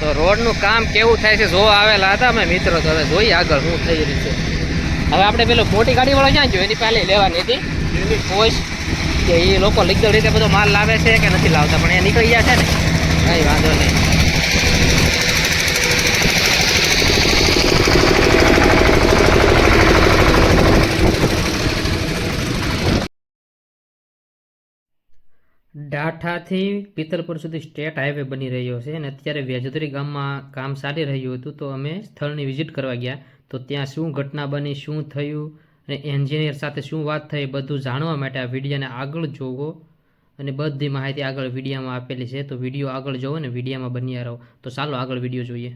તો રોડનું કામ કેવું થાય છે જોવા આવેલા હતા અમે મિત્રો તો હવે જોઈએ આગળ શું થઈ રહ્યું છે. હવે આપણે પેલો મોટી ગાડીવાળો ક્યાં ગયો? એની પહેલી લેવાની હતી. પોઈશ કે એ લોકો લીગલ રીતે બધો માલ લાવે છે કે નથી લાવતા પણ એ નીકળી ગયા છે ને. કંઈ વાંધો નહીં. ડાઠાથી પિત્તલપુર સુધી સ્ટેટ હાઈવે બની રહ્યો છે અને અત્યારે વ્યાજોદરી ગામમાં કામ ચાલી રહ્યું હતું, તો અમે સ્થળની વિઝિટ કરવા ગયા. તો ત્યાં શું ઘટના બની, શું થયું અને એન્જિનિયર સાથે શું વાત થઈ બધું જાણવા માટે આ વિડીયોને આગળ જોવો અને બધી માહિતી આગળ વિડીયામાં આપેલી છે. તો વીડિયો આગળ જોવો ને વિડીયામાં બન્યા રહો. તો ચાલો આગળ વીડિયો જોઈએ.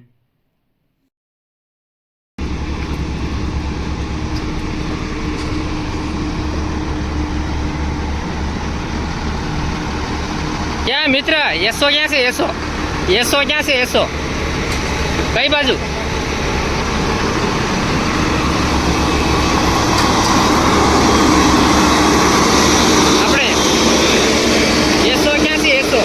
ક્યાં મિત્ર, એસો ક્યાં છે, એસો? એસો ક્યાં છે, એસો? કઈ બાજુ? આપણે એસો ક્યાં છે, એસો?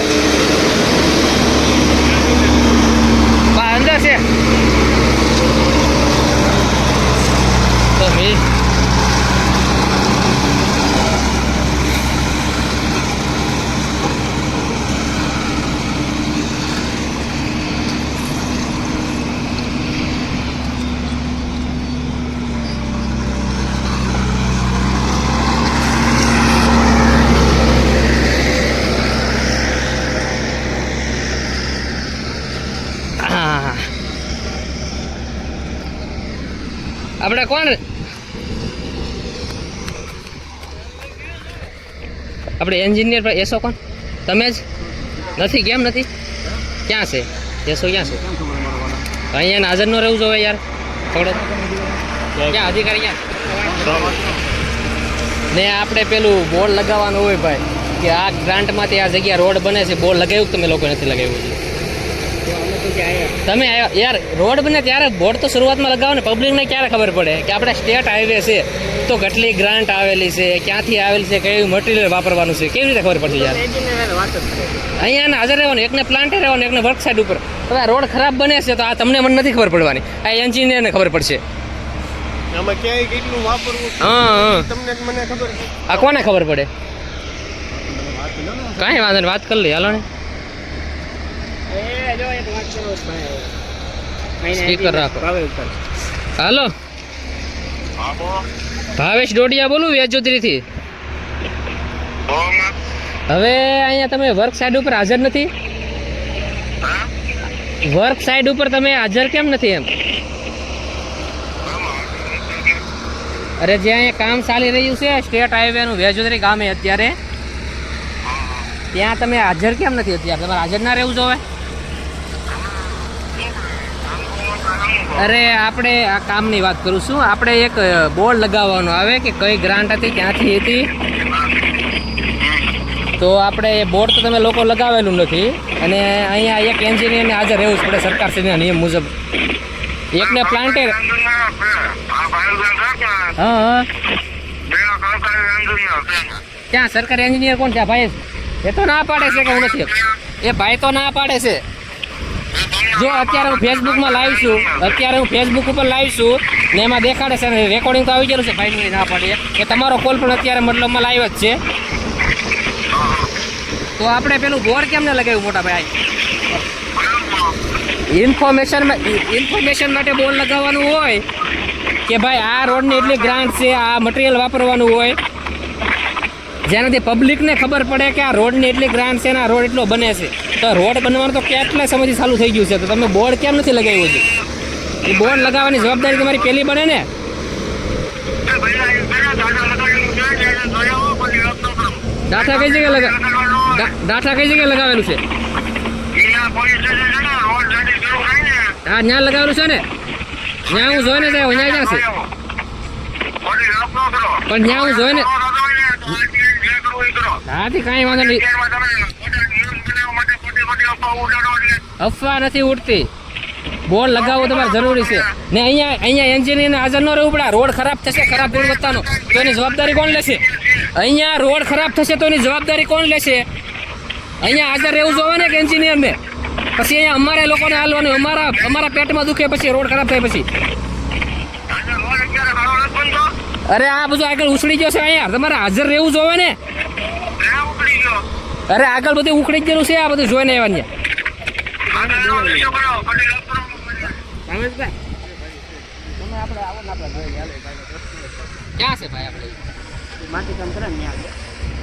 અંદર છે તો મી હા આપણે કોણ? આપણે એન્જિનિયર પર એસો કોણ? તમે જ? નથી, કેમ નથી? ક્યાં છે? એસો ક્યાં છે? અહીંયા હાજર ન રહેવું જોવે યાર. થોડો ક્યાં? અધિકારી ક્યાં? ને આપણે પેલું બોર્ડ લગાવવાનું હોય ભાઈ, કે આ ગ્રાન્ટમાંથી આ જગ્યા રોડ બને છે, બોર્ડ લગાવ્યું તમે લોકો નથી લગાવ્યું? તમે આયા- યાર રોડ બને ત્યારે બોર્ડ તો શરૂઆતમાં લગાવો ને પબ્લિકને ક્યારે ખબર પડે કે આપણે સ્ટેટ હાઈવે છે તો કેટલી ગ્રાન્ટ આવેલી છે ક્યાંથી આવેલી છે કયું મટીરિયલ વાપરવાનું છે કેવી રીતે ખબર પડશે યાર? અહીંયા હાજર રહેવાનું એકને પ્લાન્ટે રહેવાનું એકને વર્ક ઉપર. હવે રોડ ખરાબ બને છે તો આ તમને મને નથી ખબર પડવાની. આ એન્જિનિયરને ખબર પડશે. આમાં ક્યાંય કેટલું વાપરવું હા હા. તમને મને ખબર આ કોને ખબર પડે? કાંઈ વાંધો નહીં વાત કરી લઈએ હાલો ને. સ્પીકર રાખો. હાલો. ભાવેશ ડોડિયા બોલું વેજોદરીથી હવે અહીંયા તમે વર્ક સાઈડ ઉપર હાજર નથી? વર્ક સાઈડ ઉપર તમે હાજર કેમ નથી એમ? અરે જે અહીંયા કામ ચાલી રહ્યું છે સ્ટેટ હાઈવે નું વેજોદરી ગામે અત્યારે. ત્યાં તમે હાજર કેમ નથી અત્યારે? તમારે હાજર ના રહેવું જોવે અરે આપણે આ કામની વાત કરું છું. આપણે એક બોર્ડ લગાવવાનો આવે કે કઈ ગ્રાન્ટ હતી, ક્યાંથી હતી? તો આપણે એ બોર્ડ તો તમે લોકો લગાવેલું નથી. અને અહીંયા એક એન્જિનિયરને હાજર રહેવું જ પડે સરકારશ્રીના નિયમ મુજબ. એકને પ્લાન્ટે હા ક્યાં સરકારી એન્જિનિયર કોણ છે? ભાઈ એ તો ના પાડે છે કે હું નથી. એ ભાઈ તો ના પાડે છે. જો અત્યારે હું ફેસબુકમાં લાવીશ છું, અત્યારે હું ફેસબુક ઉપર લાવીશ છું, ને એમાં દેખાડે છે ને રેકોર્ડિંગ તો આવી ગયેલું છે ભાઈ ના પડે કે તમારો કોલ પણ અત્યારે મતલબમાં લાઈવ જ છે. તો આપણે પેલું બોર કેમ ને લગાવ્યું મોટા ભાઈ? ઇન્ફોર્મેશન ઇન્ફોર્મેશન માટે બોર લગાવવાનું હોય, કે ભાઈ આ રોડની એટલી ગ્રાન્ટ છે, આ મટીરિયલ વાપરવાનું હોય. જેનાથી પબ્લિકને ખબર પડે કે આ રોડની એટલી ગ્રાન્ટ છે ને આ રોડ એટલો બને છે. તો રોડ બનવાનું તો કેટલા સમયથી ચાલુ થઈ ગયું છે? તો તમે બોર્ડ કેમ નથી લગાવ્યું છે એ બોર્ડ લગાવવાની જવાબદારી તમારી પહેલી બને ને? દાઠા કઈ જગ્યાએ લગા દાઠા કઈ જગ્યાએ લગાવેલું છે? હા ત્યાં લગાવેલું છે ને? ત્યાં હું જોઈને જાય ત્યાં ક્યાં છે? પણ ત્યાં હું જોઈને હાથી કાંઈ વાંધો નહીં. અફવા નથી ઉડતી. બોર્ડ લગાવવું તમારે જરૂરી છે. ને અહીંયા અહીંયા એન્જિનિયરને હાજર ન રહેવું પડે. રોડ ખરાબ થશે ખરાબ ગુણવત્તાનો. તો એની જવાબદારી કોણ લેશે? અહીંયા રોડ ખરાબ થશે તો એની જવાબદારી કોણ લેશે? અહીંયા હાજર રહેવું જોવે ને કે એન્જિનિયરને પછી અહીંયા અમારે લોકોને હાલવાનું અમારા અમારા પેટમાં દુખે પછી રોડ ખરાબ થાય પછી. અરે આ બધું આગળ ઉછળી ગયો છે અહીંયા. તમારે હાજર રહેવું જોવે ને અરે આગળ બધું ઉખડી ગયેલું છે આ બધું જોઈને આવવાની ક્યાં છે ભાઈ આપણે માટી કામ કરે ને ત્યાં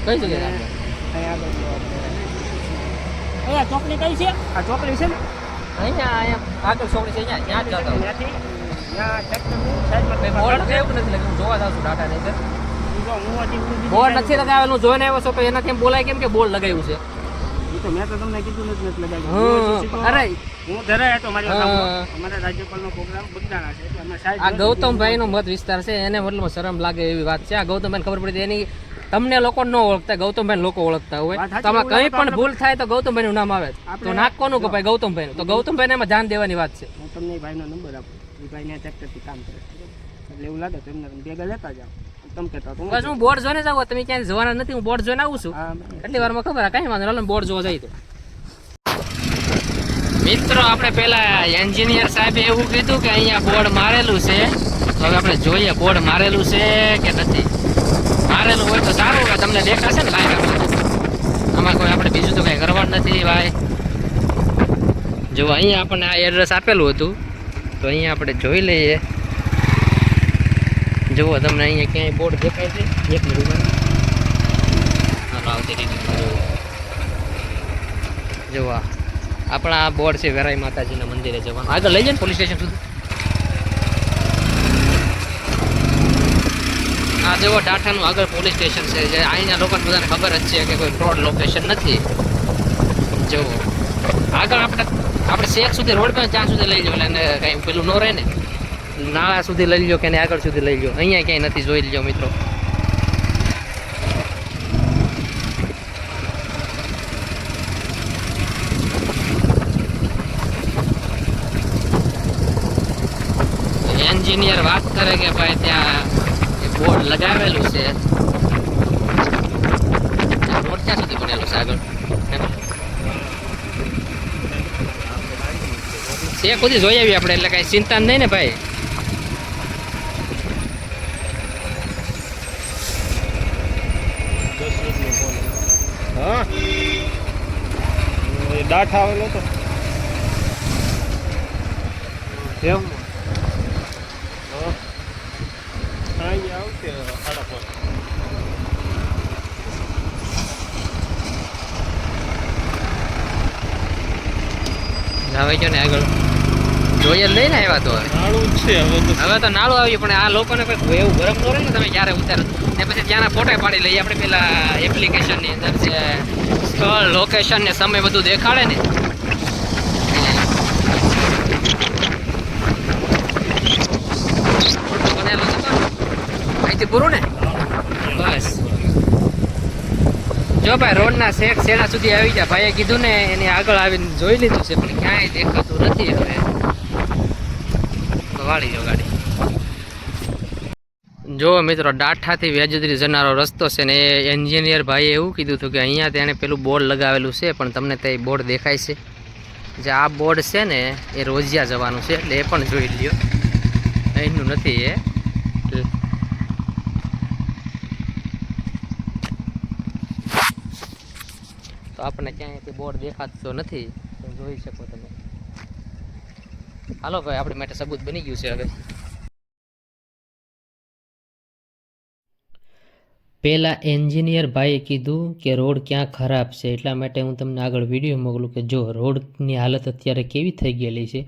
કઈ જગ્યાએ આપણે? અહીંયા ચોકડી કઈ છે આ ચોકડી છે ને અહીંયા અહીંયા આગળ છોકરી છે અહીંયા ત્યાં જ જતો ત્યાંથી ત્યાં ભાઈ બોર્ડ નથી ને લગાવેલું જોઈને આવ્યો છો તો એનાથી કેમ બોલાય કેમ કે બોર્ડ લગાવ્યું છે તો મેં તો તમને કીધું નથી નથી લગાવ્યું. હમ. હું હજી તો- અરે. હું ધરાય હતો મારી અમારા રાજ્યપાલનો પ્રોગ્રામ બગદાણા છે એટલે અમે સાઈડ આ ગૌતમભાઈ નો મત વિસ્તાર છે એને મતલબ શરમ લાગે એવી વાત છે. આ ગૌતમભાઈ ખબર પડી એની તમને લોકો ન ઓળખતા ગૌતમભાઈ લોકો ઓળખતા હોય. તમારે કંઈ પણ ભૂલ થાય તો ગૌતમભાઈ નું નામ આવે. તો નાક કોનું ભાઈ ગૌતમભાઈ નું તો ગૌતમભાઈ એમાં ધ્યાન દેવાની વાત છે. હું તમને ભાઈનો નંબર આપું. એ ટ્રેક્ટરથી કામ કરે. એટલે એવું લાગે તો એમને ભેગા લેતા જાઓ. તમે કહેતા તો બસ હું બોર્ડ જોઈને જાવ તમે ક્યાંય જવાના નથી હું બોર્ડ જોઈને આવું છું. હા, એટલી વારમાં ખબર કઈ વાંધો નહીં બોર્ડ જોવા જાય તો. મિત્રો આપણે પેલા એન્જિનિયર સાહેબે એવું કીધું કે અહીંયા બોર્ડ મારેલું છે. તો હવે આપણે જોઈએ બોર્ડ મારેલું છે કે નથી. મારેલું હોય તો સારું કે તમને દેખાશે ને કાંઈ આમાં કોઈ આપણે બીજું તો કંઈ કરવાનું નથી ભાઈ. જો અહીંયા આપણને આ એડ્રેસ આપેલું હતું. તો અહીંયા આપણે જોઈ લઈએ. જુઓ, તમને અહીંયા ક્યાંય બોર્ડ દેખાય છે? એક મિનિટમાં આવતી રીતે આપણા આ બોર્ડ છે, વેરાઈ માતાજીના મંદિરે જવાનું. આગળ લઈ જાય ને પોલીસ સ્ટેશન સુધી. આ જુઓ ડાઠાનું આગળ પોલીસ સ્ટેશન છે. જે અહીંના લોકોને બધાને ખબર જ છે કે કોઈ ફ્રોડ લોકેશન નથી. જુઓ. આગળ આપણે આપણે શેખ સુધી, રોડ પર, ત્યાં સુધી લઈ જવું એટલે કાંઈ પેલું ન રહે ને. નાળા સુધી લઈ લો કે એને આગળ સુધી લઈ લો અહીંયા ક્યાંય નથી, જોઈ લો મિત્રો. એન્જિનિયર વાત કરે કે ભાઈ ત્યાં બોર્ડ લગાવેલું છે. બોર્ડ ક્યાં સુધી બનેલું છે આગળ? છે, ખુદી જોઈ આવી આપણે, એટલે કાંઈ ચિંતા નહીં ને ભાઈ હા એ દાઠ આવેલો તો એમ હા અહીંયા આવશે સાડા પાંચ આવે છે ને આગળ જોઈએ જ નહીં ને આવ્યા તો હવે. નાળું છે હવે તો હવે તો નાળું આવ્યું પણ આ લોકોને કોઈ એવું ગરમ ન રહે ને તમે ક્યારે ઉતારો. ને પછી ત્યાંના ફોટા પાડી લઈએ આપણે પેલા એપ્લિકેશનની અંદર જે સ્થળ લોકેશન ને સમય બધું દેખાડે ને. અહીંથી પૂરું ને? બસ. જો ભાઈ રોડના શેખ શેડા સુધી આવી ગયા. ભાઈએ કીધું ને એની આગળ આવીને જોઈ લીધું છે પણ ક્યાંય દેખાતું નથી હવે. વાળી જો ગાડી. જો મિત્રો, ડાઠાથી વેજદરી જનારો રસ્તો છે ને એ એન્જિનિયર ભાઈએ એવું કીધું હતું કે અહીંયા તેણે પેલું બોર્ડ લગાવેલું છે, પણ તમને તે બોર્ડ દેખાય છે. જે આ બોર્ડ છે ને એ રોજિયા જવાનું છે, એટલે એ પણ જોઈ લ્યો. અહીંનું નથી એ. તો આપણને ક્યાંયથી બોર્ડ દેખાતો નથી જોઈ શકો તમે. હાલો ભાઈ, આપણી માટે સબૂત બની ગયું છે હવે. પહેલાં એન્જિનિયર ભાઈએ કીધું કે રોડ ક્યાં ખરાબ છે, એટલા માટે હું તમને આગળ વીડિયો મોકલું કે જો રોડની હાલત અત્યારે કેવી થઈ ગયેલી છે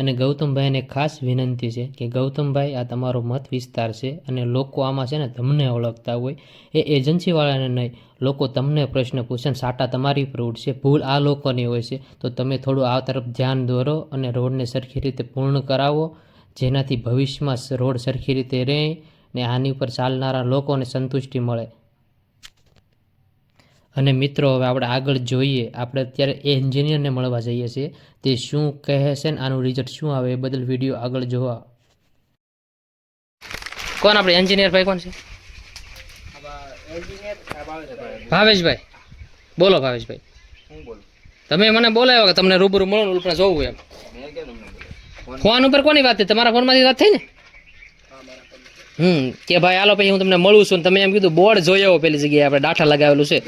અને ગૌતમભાઈને ખાસ વિનંતી છે કે ગૌતમભાઈ, આ તમારો મત વિસ્તાર છે અને લોકો આમાં છે ને તમને ઓળખતા હોય. એ એજન્સીવાળાને નહીં, લોકો તમને પ્રશ્ન પૂછે ને સાટા તમારી પર ઉઠશે ભૂલ આ લોકોની હોય છે. તો તમે થોડું આ તરફ ધ્યાન દોરો અને રોડને સરખી રીતે પૂર્ણ કરાવો, જેનાથી ભવિષ્યમાં રોડ સરખી રીતે રહે ને આની ઉપર ચાલનારા લોકોને સંતુષ્ટિ મળે. અને મિત્રો હવે આપણે આગળ જોઈએ આપણે અત્યારે એ એન્જિનિયરને મળવા જઈએ છીએ. તે શું કહે છે ને આનું રિઝલ્ટ શું આવે એ બદલ વીડિયો આગળ જોવા. કોણ આપણે એન્જિનિયર ભાઈ કોણ છે. ભાવેશભાઈ. બોલો ભાવેશભાઈ. તમે મને બોલાવ્યો કે તમને રૂબરૂ મળો ને જોવું એમ. ફોન ઉપર કોની વાત થઈ? તમારા ફોનમાંથી વાત થઈ ને? હમ કે ભાઈ હાલો પછી હું તમને મળું છું તમે એમ કીધું બોર્ડ જોયો પેલી જગ્યાએ આપણે ડાઠા લગાવેલું છે.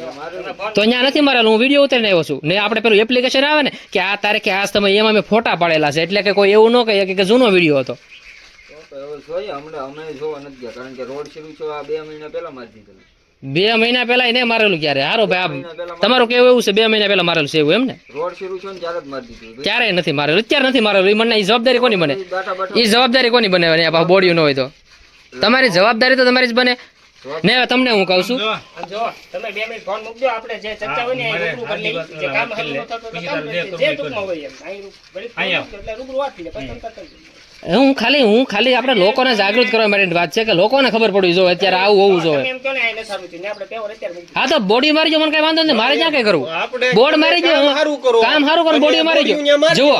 તો અહીંયા નથી મારેલું હું વીડિયો ઉતરીને આવ્યો છું. ને આપણે પેલું એપ્લિકેશન આવે ને કે આ તારીખે આ તમે એમાં મેં ફોટા પાડેલા છે એટલે કે કોઈ એવું ન કહે કે જૂનો વીડિયો હતો. બે મહિના પહેલા એને મારેલું ક્યારે? હારો ભાઈ તમારું કેવું એવું છે બે મહિના પહેલા મારેલું છે એવું એમ ને? ક્યારેય નથી મારેલું અત્યારે નથી મારેલું એ મને એ જવાબદારી કોની બને? એ જવાબદારી કોની બને? આ બોડીયું ન હોય તો. તમારી જવાબદારી તો તમારી જ બને. ને તમને હું કહું છું? જો. તમે બે મિનિટ ફોન મૂકજો. આપણે જે ચર્ચા હોય ને એ રૂબરૂ કરી લઈએ. જે કામ હલ ન તો કામ જે ટૂંકમાં હોય એમ. અહીં રૂબરૂ એટલે રૂબરૂ વાત થઈ જાય પછી તમે કરતા. હું ખાલી હું ખાલી આપણે લોકોને જાગૃત કરવા માટે વાત છે કે લોકોને ખબર પડવી જોઈએ અત્યારે આવું હોવું જોઈએ. હા તો બોડી મારી જો મને કઈ વાંધો નહીં મારે ક્યાં કઈ કરવું? બોર્ડ મારી જાય સારું કરો. કામ સારું કરો બોડી મારી જુઓ.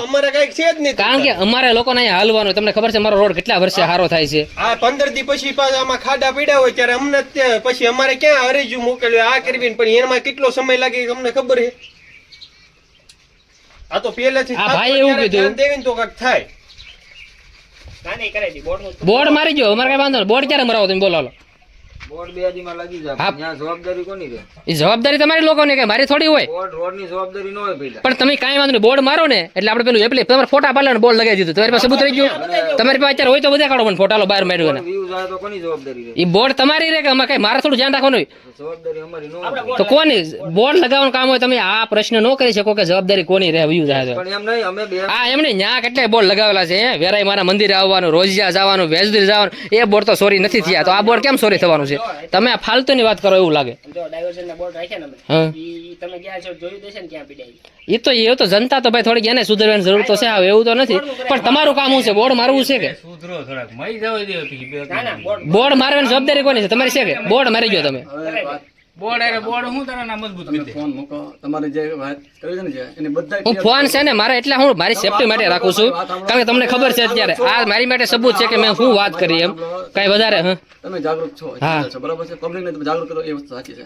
જ નહીં કારણ કે અમારે લોકોને અહીંયા હાલવાનું તમને ખબર છે મારો રોડ કેટલા વર્ષે સારો થાય છે. આ પંદર દી પછી પાછા આમાં ખાડા પડ્યા હોય ત્યારે અમને પછી અમારે ક્યાં અરેજુ મોકલ્યું? આ કરવી પણ એમાં કેટલો સમય લાગે અમને ખબર છે. આ તો પહેલેથી આ ભાઈ એવું કીધું. દેવીને તો કાંઈક થાય ના નહીં કરાવી દી બોર્ડનું બોર્ડ મારી જો અમારે કઈ વાંધો બોર્ડ ક્યારે મરાવો તમે બોલો જવાબદારી કોની રહે એ તમારી લોકોની કે મારી થોડી હોય? પણ તમે કાંઈ વાંધો નહીં બોર્ડ મારો ને એટલે આપણે પેલું એપ્લી તમારે ફોટા પાડે બોર્ડ લગાવી દીધું. તમારી પાસે સબૂત રહી ગયું? તમારી પાસે અત્યારે હોય તો બધા કાઢો પણ ફોટા લો બહાર માર્યું ને વ્યૂઝ આવે તો કોની જવાબદારી રહે એ બોર્ડ તમારી રે કે અમે કઈ મારે થોડું ધ્યાન રાખવાનું જવાબદારી અમારી ન હોય. તો કોની? બોર્ડ લગાવવાનું કામ હોય તમે આ પ્રશ્ન ન કરી શકો કે જવાબદારી કોની રહે વ્યૂ જાય તો. પણ એમ નહીં ત્યાં કેટલાય બોર્ડ લગાવેલા છે હે? વેરાઈ મારા મંદિરે આવવાનું રોજિયા જવાનું વેજદીર જવાનું એ બોર્ડ તો સોરી નથી થયા. તો આ બોર્ડ કેમ સોરી થવાનું છે? તમે આ ફાલતુની વાત કરો એવું લાગે. જો ડાયવર્ઝન ના બોર્ડ રાખ્યા ને અમે. ઈ તમે ગયા છો જોયું દેશે ને ક્યાં પીડાય એ તો એ તો જનતા તો ભાઈ થોડીક એને સુધરવાની જરૂર તો છે હવે એવું તો નથી. પણ તમારું કામ શું છે? બોર્ડ મારવું છે કે? સુધરો થોડાક. જવા દે ના ના બોર્ડ મારવાની જવાબદારી કોની છે? તમારી છે કે? બોર્ડ મારી ગયો તમે બોર્ડ અરે બોર્ડ હું તારા ના મજબૂત કરી ફોન મૂકો. તમારે જે વાત કરી છે ને જે એને બધા હું ફોન છે. ને મારે એટલે હું મારી સેફટી માટે રાખું છું. કારણ કે તમને ખબર છે અત્યારે આ મારી માટે સબૂત છે કે મેં શું વાત કરી એમ. કઈ વધારે હા. તમે જાગૃત છો હા. બરાબર છે? પબ્લિક ને તમે જાગૃત કરો એ વસ્તુ સાચી છે.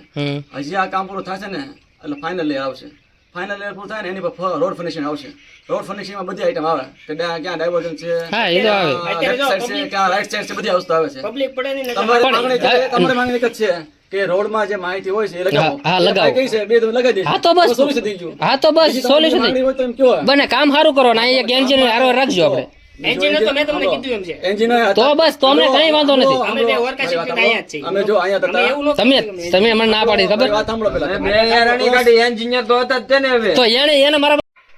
હજી આ કામ પૂરું થશે ને એટલે ફાઇનલ લેયર આવશે. ફાઇનલ લેયર પૂરું થાય ને એની પર રોડ ફિનિશિંગ આવશે. રોડ ફિનિશિંગમાં બધી આઈટમ આવે. કે ક્યાં ડાયવર્જન છે હા એ તો આવે. લેફ્ટ સાઈડ છે ક્યાં રાઈટ સાઈડ છે બધી વસ્તુ આવે છે. પબ્લિક પડે નહીં ને તમારી માંગણી છે તમારી માંગણી એક જ છે. કે રોડમાં જે માહિતી હોય છે એ લગાવો. હા, હા, લગાવો. કઈ છે બે લગાવી દેજો હા તો બસ. સોલ્યુશન થઈ ગયું હા તો બસ સોલ્યુશન માંગણી તો એમ કયો બને કામ સારું કરો ને અહીંયા એક એન્જિનિયર હારો રાખજો આપણે. એન્જિન તો મેં તમને કીધું એમ છે. એન્જિનિયર તો બસ તો અમને કઈ વાંધો નથી. અમે બે વર્કા શીખીને અહીંયા જ છીએ. અમે જો અહીંયા હતા. એવું તમે તમે મને ના પાડી ખબર? વાત સાંભળો પેલા એન્જિનિયર તો હતા જ તે ને હવે. તો એને એને મારા પણ બોલો તો ખરી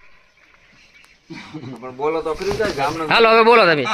જાય ગામના હાલો હવે બોલો તમે.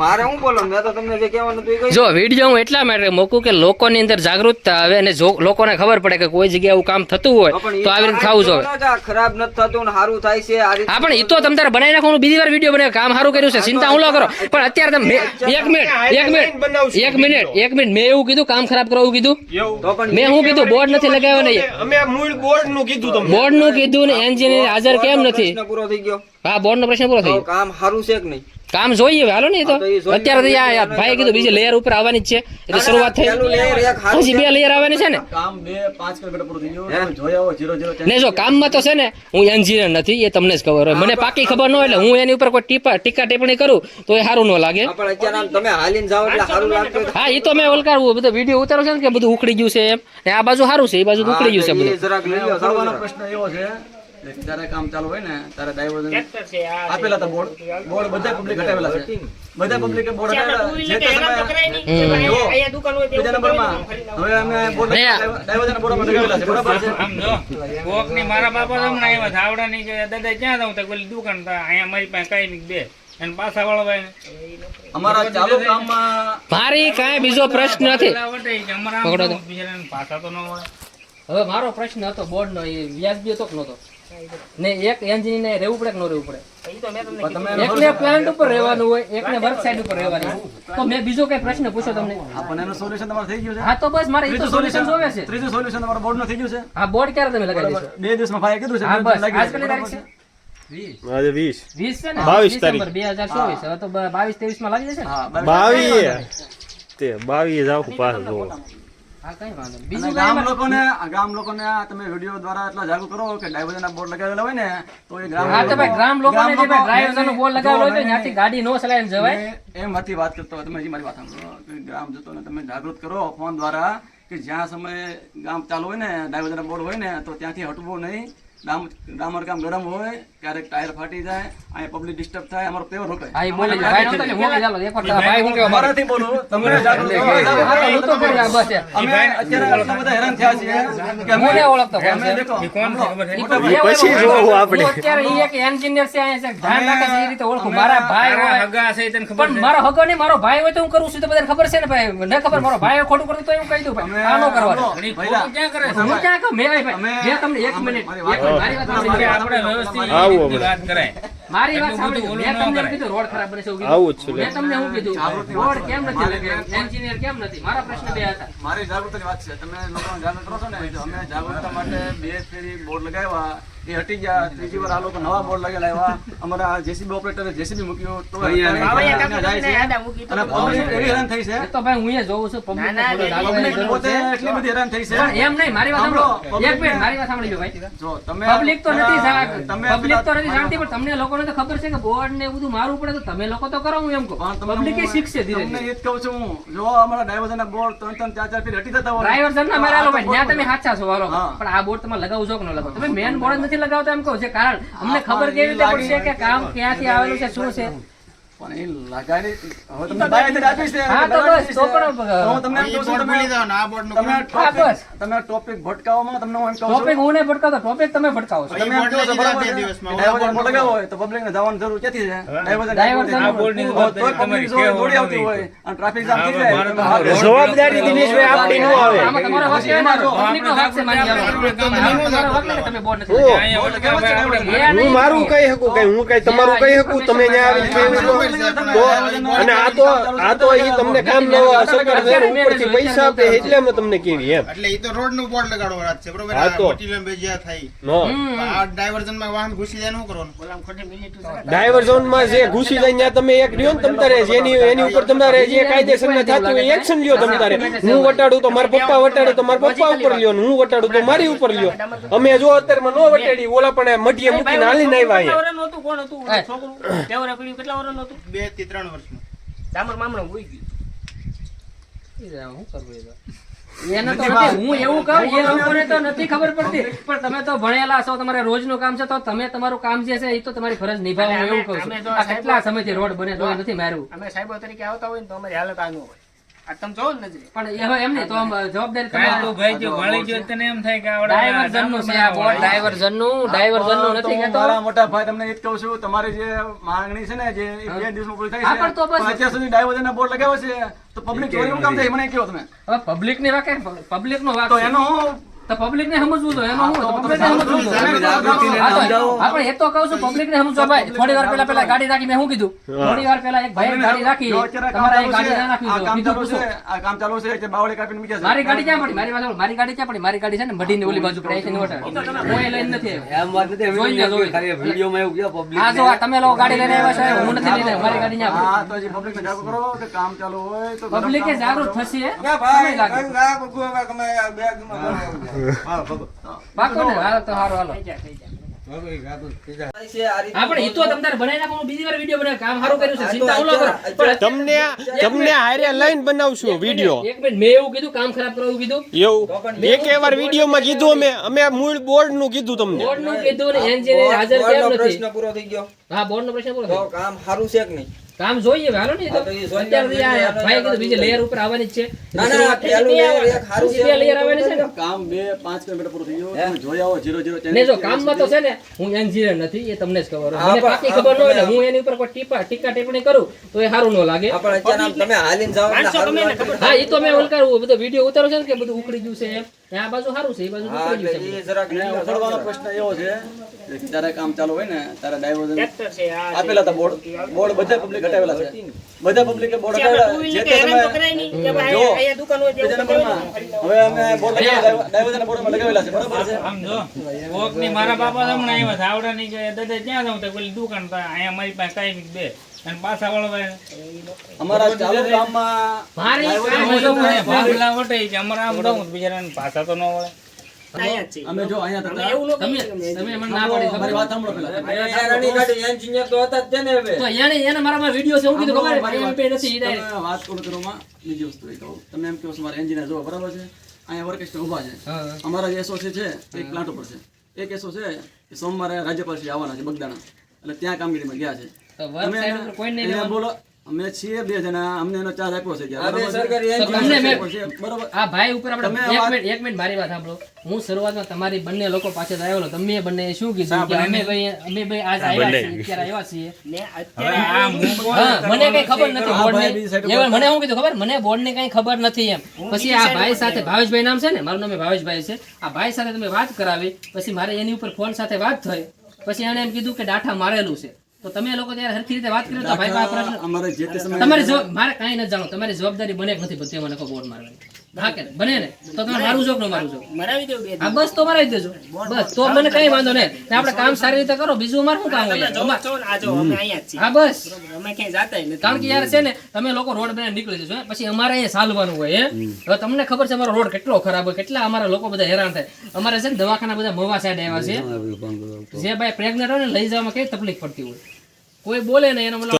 મારે શું બોલો? મેં તો તમને જે કહેવાનું હતું એ કહી જો વીડિયો હું એટલા માટે મૂકું કે લોકોની અંદર જાગૃતતા આવે અને જો લોકોને ખબર પડે કે કોઈ જગ્યાએ એવું કામ થતું હોય તો આવી રીતે ખાવું જોઈએ. ખરાબ નથી થતું ને સારું થાય છે આ પણ એ તો તમે તારે બનાવી નાખો હું બીજી વાર વીડિયો બને કામ સારું કર્યું છે ચિંતા હું ન કરો. પણ અત્યારે તમે એક મિનિટ એક મિનિટ એક મિનિટ એક મિનિટ. મેં એવું કીધું કામ ખરાબ કરવું કીધું? એવું. તો પણ મેં હું કીધું બોર્ડ નથી લગાવ્યો નહીં અમે આ મૂળ બોર્ડનું કીધું બોર્ડનું કીધું ને એન્જિનિયર હાજર કેમ નથી? પૂરો થઈ ગયો. હા બોર્ડ નો પ્રશ્ન પૂરો થઈ કામ સારું છે કે નહીં? કામ જોઈએ હવે હાલો ને તો. અત્યારે તો ભાઈ કીધું બીજી લેયર ઉપર આવવાની જ છે. એટલે શરૂઆત થઈ. હજી બે લેયર આવવાની છે ને. કામ બે પાંચ કિલોમીટર પૂરું થઈ ગયું. તમે જોઈ આવો જીરો જીરો ને જો કામમાં તો છે ને હું એન્જિનિયર નથી એ તમને જ ખબર હોય. મને પાકી ખબર ન હોય એટલે હું એની ઉપર કોઈ ટીપા ટીકા ટિપ્પણી કરું તો એ સારું ન લાગે. હા, પણ અત્યારે આમ તમે હાલીને જાઓ એટલે સારું લાગતું હા એ તો મેં ઓલકારવું બધો વીડિયો ઉતારો છે ને કે બધું ઉકળી ગયું છે એમ. ને આ બાજુ સારું છે એ બાજુ ઉકળી ગયું છે બધું. પ્રશ્ન એવો છે જ્યારે કામ ચાલુ હોય ને ત્યારે ડાયવર્ઝન ટ્રેક્ટર છે આ આપેલા હતા બોર્ડ બોર્ડ બધા પબ્લિક હટાવેલા છે. બધા પબ્લિકે બોર્ડ હટાવેલા. બીજા નંબરમાં. હવે અમે બોર્ડ ડાયવર્ઝન બોર્ડ લગાવેલા છે. બરાબર છે? આમ જો કોકની મારા બાપા તો હમણાં આવ્યા ધાવડા ની કે દાદા ક્યાં જાઉં? તો પેલી દુકાન તો અહીંયા મારી પાસે કઈ નહીં બે. અને પાછા વાળવા અમારા ચાલુ કામમાં મારી કાંઈ બીજો પ્રશ્ન નથી. પકડો પાછા તો ન વળે. હવે મારો પ્રશ્ન હતો બોર્ડ નો એ વ્યાજબી હતો કે નહોતો? ને એક એન્જિન ને રહેવું પડે કે ન રહેવું પડે? એકને પ્લાન્ટ ઉપર રહેવાનું હોય એકને વર્ક સાઇડ ઉપર રહેવાનું તો મેં બીજો કઈ પ્રશ્ન પૂછો તમને? આપણને એનું સોલ્યુશન તમારે થઈ ગયું છે. હા તો બસ મારે એ તો સોલ્યુશન જોવે છે. ત્રીજું સોલ્યુશન તમારો બોર્ડનું થઈ ગયું છે. હા બોર્ડ ક્યારે તમે લગાવી દીધો બે દિવસમાં ભાઈ કીધું છે હા બસ આજ કેટલી તારીખ છે? બાવીસ ડિસેમ્બર બે હજાર ચોવીસ. હવે તો બાવીસ ત્રેવીસમાં લાગી જશે બાવીસ. તે બાવીસ આખું પાછું ગામ લોકોને ગામ લોકોને તમે વીડિયો દ્વારા એટલા જાગૃત કરો કે ડાયવર્ઝનના બોર્ડ લગાવેલા હોય ને તો એ ગ્રામ હા તો ભાઈ ગ્રામ લોકોને જે ડ્રાઈવરનો બોર્ડ લગાવેલો હોય તો ત્યાંથી ગાડી નો ચલાવીને જવાય. એમ હતી વાત કરતો તમે હજી મારી વાત સાંભળો. ગ્રામ જતો ને તમે જાગૃત કરો ફોન દ્વારા કે જ્યાં સમયે ગામ ચાલુ હોય ને ડાયવર્ઝનના બોર્ડ હોય ને તો ત્યાંથી હટવું નહીં. ગામ ગામ કામ ગરમ હોય ક્યારેક ટાયર ફાટી જાય અહીં પબ્લિક ડિસ્ટર્બ થાય અમારો પેવર રોકાય હા બોલે ભાઈ નતો હું ચાલો એકવાર તારા ભાઈ હું કે મારાથી બોલું તમે જાગૃત. હા તો બોલ બસ અમે અત્યારે આટલા બધા હેરાન થયા છે કે નહીં ઓળખતો કોણ અમે છે. કોણ છે? ખબર છે? ઈ તો બે હોય હું હું અત્યારે ઈ એક એન્જિનિયર છે અહીંયા છે ધ્યાન રાખે છે એ રીતે ઓળખું. મારા ભાઈ હોય. હગા છે તને ખબર પણ મારો હગો નહીં મારો ભાઈ હોય તો હું કરું છું તો બધાને ખબર છે ને ભાઈ. ન ખબર મારો ભાઈ ખોટું કરતો તો હું કહી દઉં ભાઈ. આ નો ઈ ક્યાં કરે છે? હું ક્યાં કહું? મેં ભાઈ અમે- મેં તમને એક મિનિટ મારી વાત. આપણે વ્યવસ્થિત આવું હમણાં? મારી વાત સાંભળી મેં તમને કીધું રોડ ખરાબ બને છે એવું આવું જ છે મેં તમને હું કીધું. રોડ કેમ નથી લગાવ્યો? એન્જિનિયર કેમ નથી? મારા પ્રશ્ન બે હતા. મારી જાગૃતતાની વાત છે. તમે લોકોને જાગૃત કરો છો ને? અમે જાગૃતતા માટે બે ફેરી બોર્ડ લગાવ્યા. એ હટી ગયા ત્રીજી વાર આ લોકો નવા બોર્ડ લગેલા એવા. અમારા જેસીબી ઓપરેટરે જેસીબી મૂક્યું તો અને પબ્લિક એવી હેરાન થઈ છે. તો ભાઈ હું અહીંયા જોઉં છું ને ના, ના, પબ્લિક પોતે એટલી બધી હેરાન થઈ છે. એમ નહીં મારી વાત સાંભળો, એક મિનિટ મારી વાત સાંભળી લો ભાઈ. જો તમે પબ્લિક તો નથી તમે પબ્લિક તો નથી જાણતી પણ તમને લોકોને તો ખબર છે કે બોર્ડ ને બધું મારવું પડે તો તમે લોકો તો કરો હું એમ કહું. પબ્લિક એ શીખશે ધીરે તમને એ જ કહું છું હું જો અમારા ડ્રાઈવરના બોર્ડ ત્રણ ત્રણ ચાર ચાર ફીટ હટી જતા હોય. ડ્રાઈવર ના મારા લોકો ભાઈ ત્યાં તમે સાચા છો હાલો. પણ આ બોર્ડ તમારે લગાવજો કે ન લગાવો. તમે મેન બોર્ડ જ નથી લગાવતા એમ કહું છે. કારણ અમને ખબર કેવી રીતે પડશે કે કામ ક્યાંથી આવેલું છે શું છે? પણ એ લગાડી હવે તમને બાંયધરી આપી હા, તો બસ, તો પણ, હું તમને એમ કહું છું, તમે તમે હા, topic- બસ. તમે ટોપિક ભટકાવવામાં તમને હું એમ કહું ટોપિક હું નહીં ભટકાવતો ટોપિક તમે ભટકાવો છો. તમે એમ કહો છો બરાબર છે? કે લગાવો હોય તો પબ્લિકને જવાની જરૂર ક્યાંથી છે ડાયવર્ઝન ડાયવર્ઝન આ બોર્ડની હોય તોય જવાબદારી તમારી જો દોડી આવતી હોય અને ટ્રાફિક જામ થઈ જાય. મારે તમે હાથ તો જવાબદારી દિનેશભાઈ આપણી ન આવે. આમાં તમારો હક છે ને, પબ્લિકનો હક છે માની આવવાનો. તમારો હક નથી, તમે બોર્ડ નથી ઓ. લગાવ્યા. અહીંયા ઓલું કે ભાઈ આપણે એ નહીં હું મારું કહી શકું કઈ હું કઈ તમારું કહી શકું તમે શકો તો અને આ તો આ તો એ તમને કામ ન અસર કરશે ઉપરથી પૈસા આપે એટલે અમે તમને કેવી એમ એટલે એ તો રોડનું બોર્ડ લગાડવા છે બરોબર આ તો. બેજ્યા થાય નો આ ડાયવર્ઝનમાં વાહન ઘૂસી જાય શું કરવાનું બોલામ ખોટી મિનિટ જરા. માં જે ઘૂસી જાય ત્યાં તમે એક લ્યો ને તમ તારે જેની એની ઉપર તમારે જે કાયદેસર ના થતું હોય એક્શન લ્યો તમ તારે હું વટાડું તો મારા પપ્પા વટાડે તો મારા પપ્પા ઉપર લ્યો ને હું વટાડું તો મારી ઉપર લ્યો અમે જો અત્યારમાં નો વટાડી ઓલા પણ મઢીએ મૂકીને હાલીને આવ્યા કેટલા અહીંયા કોણ હતું? છોકરું? કેટલા વર્ષનું હતું? બેથી ત્રણ વર્ષનું ડામર મામણું ઉઈ ગયું. શું કરવું એ એને તો હું એવું કહું એ લોકોને તો નથી ખબર પડતી. પણ તમે તો ભણેલા છો તમારે રોજનું કામ છે તો તમે તમારું કામ જે છે એ તો તમારી ફરજ નિભાવો એવું કહું છું. કેટલા સમયથી રોડ બને તો નથી માર્યું. અમે સાહેબો તરીકે આવતા હોય ને તો અમારી હાલત આ હોય. તમે જોવો ને નજરે. પણ એ એમ નહીં તો આમ જવાબદારી કાંઈ તું ભાઈ જો ભણી ગયો તને એમ થાય કે આવડે ડાયવર્ઝનનું છે આ બોર્ડ ડાયવર્ઝનનું ડાયવર્ઝનનું તો નથી કહેતો. મારા મોટા ભાઈ તમને એ જ કહું છું તમારી જે માંગણી છે ને જે બે દિવસમાં પૂરી થઈ છે તો બસ. અત્યાર સુધી ડાયવર્ઝનના બોર્ડ લગાવ્યા છે તો પબ્લિક ચોરી કામ થાય મને કહો તમે. હવે પબ્લિકની વાકે પબ્લિક નો વાક તો એનો તો પબ્લિક ને સમજવું જોઈએ. એમાં હું પબ્લિક ને સમજવું જોઈએ. હા. આપણે એ તો કહું છું પબ્લિક ને સમજવા ભાઈ થોડી વાર પેલા પેલા ગાડી રાખી મેં શું કીધું? થોડી વાર પેલા એક ભાઈ ગાડી રાખી. તમારા અહીં ગાડી ના ચાલુ છે, રાખવી આ જોઈએ. કામ બીજું પૂછો. આ કામ ચાલુ છે એટલે બાવળી કાપીને મૂક્યા મારી ગાડી ક્યાં પડી? મારી પાસે મારી ગાડી ક્યાં પડી? મારી ગાડી છે ને મઢીની ઓલી બાજુ પડી છે વટાર. કોઈ લઈને નથી. આવ્યો. જોઈ લે, જોઈ લે. હા જો આ તમે લોકો ગાડી લઈને આવ્યા છો હું નથી લઈને મારી ગાડી ત્યાં હા તો જે પબ્લિક ને જાગૃત કરો કે કામ ચાલુ હોય તો પબ્લિકે જાગૃત. થશે. સમય લાગે. બેગ ને હાલો તો હારો હાલો. થઈ જાય થઈ જાય હા પણ ઈ તો તમ તારે બનાવી નાખો હું બીજી વાર વીડિયો બનાવી કામ સારું કર્યું છે ચિંતા ઓલો કરો. પણ તમને તમને હારે લઈને બનાવશું વીડિયો એક મિનિટ મેં એવું કીધું કામ ખરાબ કરો કીધું? એવું. એક વાર વીડિયો માં કીધું અમે અમે મૂળ બોર્ડનું કીધું તમને. બોર્ડનું કીધું ને એન્જિનિયર હાજર કેમ નથી. પ્રશ્ન પૂરો થઈ ગયો. હા બોર્ડ નો પ્રશ્ન કામ સારું છે કે નહીં? કામ જોઈએ હાલો ને તો. અત્યારથી આ ભાઈ કીધું બીજી લેયર ઉપર આવવાની જ છે. ના, ના, પેલું છે, એક હારું છે, layer આવવાની છે ને. કામ બે પાંચ કિલોમીટર પૂરું થઈ ગયું. તમે જોઈ આવો જીરો જીરો ને જો કામમાં તો છે ને હું એન્જિનિયર નથી એ તમને જ ખબર મને પાકી ખબર ન હોય હું એની ઉપર કોઈ ટીપા ટીકા ટિપ્પણી કરું તો એ સારું ન લાગે. પણ અત્યારે તમે હાલીને. ખબર હા એ તો મેં ઓલકાર બધો વીડિયો ઉતારો છે ને કે બધું ઉકળી ગયું છે એમ. આ બાજુ સારું છે એ બાજુ હા ઉખડી એટલે ગયું છે. એ જરાક ઉખડવાનો પ્રશ્ન એવો છે જ્યારે કામ ચાલુ હોય ને ત્યારે ડાયવર્ઝન ટ્રેક્ટર છે આ છે. આપેલા હતા બોર્ડ બોર્ડ બધા પબ્લિક હટાવેલા છે. બધા પબ્લિકે બોર્ડ હટાવેલા. જે તે કે હેરાન તો સમયે કરાય નહીં કે ભાઈ જો. અહીંયા દુકાન હોય બીજા ત્યાં નંબરમાં. હવે અમે બોર્ડ લગાવેલા બોર્ડમાં લગાવેલા છે. બરાબર છે? આમ જો કોકની મારા બાપા હમણાં આવ્યા છે આવડા ની કે દાદા ક્યાં જાઉં તો પેલી દુકાન અહીંયા મારી પાસે કાંઈ બે. અને પાછા વળવાય અમારા ચાલુ ગામમાં મારી આમ જવું ને, ભાગલા વટે છે. અમારે આમ જવું બિચારાને પાછા તો ન વળે. અહીંયા જ છે. અમે જો અહીંયા અમે હતા. એવું ન તમે તમે મને ના પાડી ખબર વાત સાંભળો પેલા. એન્જિનિયર તો હતા જ ને હવે. તો એને એને મારા વિડિયો છે હું કીધું. ખબર? મારી પે નથી ઈ વાત કરો કરવામાં બીજી વસ્તુ એ કહું. તમે એમ કહો છો મારે એન્જિનિયર જો બરાબર છે? અહીંયા વર્કેસ્ટર ઊભા છે. અમારા જે એસઓસી છે એક પ્લાન્ટ ઉપર છે. એક એસો છે સોમવારે રાજ્યપાલ શ્રી આવવાના છે બગદાણા. એટલે ત્યાં કામગીરીમાં ગયા છે. તો વર્ક તમે સાઈડ ઉપર કોઈને નહીં એને લેવાનું. બોલો અમે છીએ બે જણા અમને એનો ચાર્જ આપ્યો છે આ બે બરાબર છે? સરકારી તો તમને મેં છે, બરાબર. આ ભાઈ ઉપર આપણે એક મિનિટ એક મિનિટ મારી વાત સાંભળો. હું શરૂઆતમાં તમારી બંને લોકો પાછળ આવેલો તમે બંને શું કીધું કે અમે ભાઈ અમે ભાઈ આજ આવ્યા છીએ અત્યારે આવ્યા મને કઈ ખબર નથી બોર્ડ મને શું કીધું ખબર? મને બોર્ડની કઈ ખબર નથી એમ. પછી આ ભાઈ સાથે ભાવેશભાઈ નામ છે ને મારું નામ ભાવેશભાઈ છે. આ ભાઈ સાથે તમે વાત કરાવી પછી મારે એની ઉપર ફોન સાથે વાત થઈ. પછી એને એમ કીધું કે ડાઠા મારેલું છે. તો તમે લોકો ત્યારે હરખી રીતે વાત કરી તો ભાઈ પાસે પ્રશ્ન તમારી મારે કાંઈ ન જાણો તમારી જવાબદારી બને નથી બધી મને બોર્ડ મારવાની હા કે બને ને. તો તમે મારું જોક ન મારું જોક મરાવી દેવું હા બસ તો મરાવી દેજો. બસ તો મને કઈ વાંધો ને આપણે કામ સારી રીતે કરો બીજું અમારે શું કામ હોય? તમે જોવો છો ને આ જો અમે અહીંયા છીએ. હા બસ. અમે ક્યાંય જાતા નથી. કારણ કે યાર છે ને તમે લોકો રોડ બને નીકળી જશો પછી અમારે અહીંયા ચાલવાનું હોય હે. હવે તમને ખબર છે અમારો રોડ કેટલો ખરાબ હોય કેટલા અમારા લોકો બધા હેરાન થાય. અમારે છે ને દવાખાના બધા મવા સાઈડ આવ્યા છે. જે ભાઈ પ્રેગ્નેન્ટ હોય ને લઈ જવામાં કઈ તકલીફ પડતી હોય. કોઈ બોલે ને એનો મતલબ